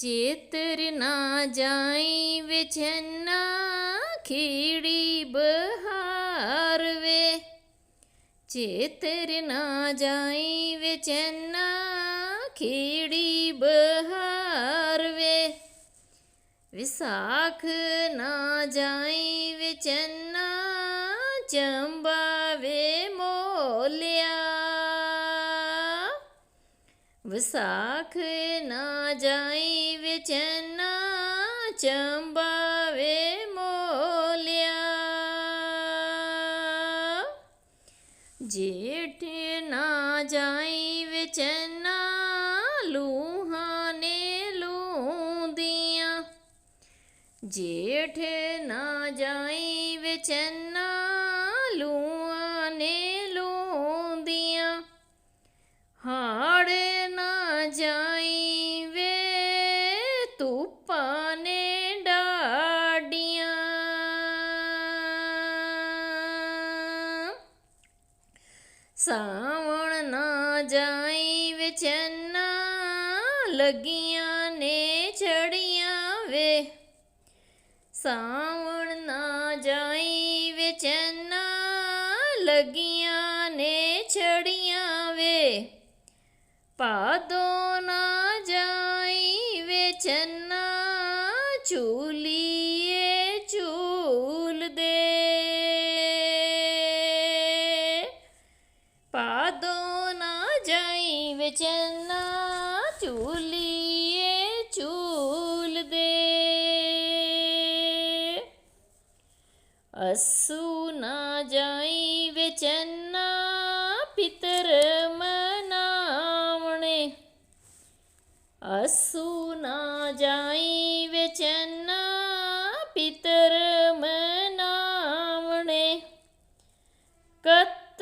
ਚੇਤਰ ਨਾ ਜਾਈ ਵਿਛਨਾ ਖੀੜੀ ਬਹਾਰ ਵੇ। ਚੇਤਰ ਨਾ ਜਾਈ ਵਿਚਨਾ ਖੀੜੀ ਬਹਾਰ ਵੇ। ਵਿਸਾਖ ਨਾ ਜਾਈ ਵਿਚਨਾ ਚੰਬਾ ਵੇ ਮੋਲਿਆ। ਵਿਸਾਖ ਨਾ ਜਾਈ ਵਿਚਨਾ ਚੰਬਾ ਵੇ ਮੋਲਿਆ ਜੇਠ ਨਾ ਜਾਈ ਵਿਚਨਾ ਲੂਹਾਂ ਨੇ ਧੁੱਪਾਂ ਡਾਡੀਆਂ। ਸਾਵਣ ਨਾ ਜਾਈ ਵਿਚਨਾ ਲੱਗੀਆਂ ਨੇ ਛੜੀਆਂ ਵੇ। ਸਾਵਣ ਨਾ ਜਾਈ ਵਿਚਨਾ ਲੱਗੀਆਂ ਨੇ ਛੜੀਆਂ ਵੇ। ਪਾਦੋ ਝੂਲੀਏ ਝੂਲ ਦੇ ਪਾਦੋ ਨਾ ਜਾਈ ਵਿਚਨਾ ਝੂਲੀਏ ਝੂਲ ਦੇ ਅਸੂ ਨਾ ਜਾਈ ਵਿਚਨਾ ਪਿਤਰ ਮਨਾਵਣੇ ਅਸੂ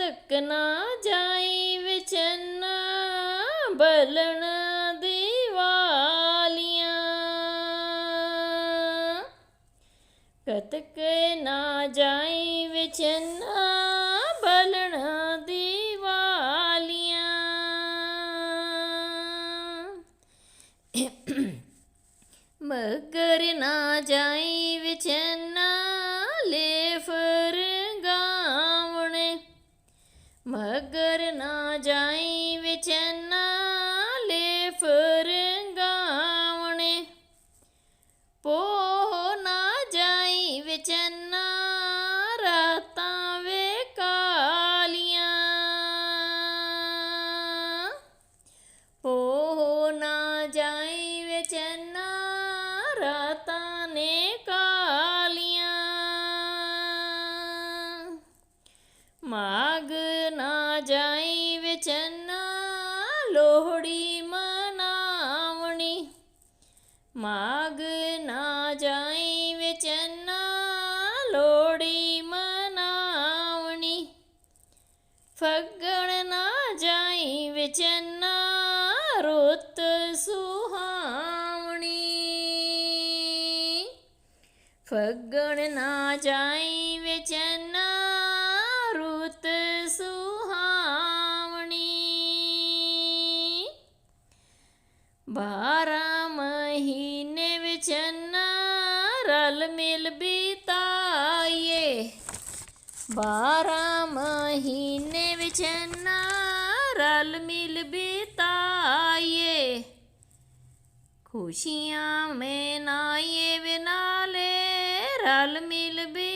ਕਤਕ ਨਾ ਜਾਈ ਵਿਚਨਾ ਬਲਣ ਦੀਵਾਲੀਆਂ। ਕਤਕ ਨਾ ਜਾਈ ਵਿਚਨਾ ਬਲਣ ਦੀਵਾਲੀਆਂ। ਮਗਰ ਨਾ ਜਾਈ ਮਗਰ ਨਾ ਜਾਈ ਵਿਚਨਾ ਲੈ ਫਰਗਾਵਣੇ ਪੋ ਨਾ ਜਾਈ ਵਿਚਨਾ ਰਾਤਾਂ ਵੇ ਕਾਲੀਆਂ। ਪੋ ਨਾ ਜਾਈ ਵਿਚਨਾ ਰਾਤਾਂ ਨੇ ਕਾਲੀਆਂ। ਮਾਗ ਮਾਗ ਨਾ ਜਾਈ ਵਿਚਨਾ ਲੋੜੀ ਮਨਾਵਣੀ। ਫੱਗਣ ਨਾ ਜਾਈ ਵਿਚਨਾ, ਰੁੱਤ ਸੁਹਾਵਣੀ। ਫੱਗਣ ਨਾ ਜਾਈ ਵਿਚਨਾ, ਰੁੱਤ ਸੁਹਾਵਣੀ। ਬਾਰਾਂ ਮਹੀਨੇ ਵਿੱਚ ਨਾ ਰਲ ਮਿਲ ਬੀਤਾਈਏ। ਬਾਰਾਂ ਮਹੀਨੇ ਵਿੱਚ ਨਾ ਰਲ ਮਿਲ ਬੀਤਾਈਏ। ਖੁਸ਼ੀਆਂ ਮਨਾਈਏ ਬਿਨਾਲੇ ਰਲ ਮਿਲ ਬੀਤਾ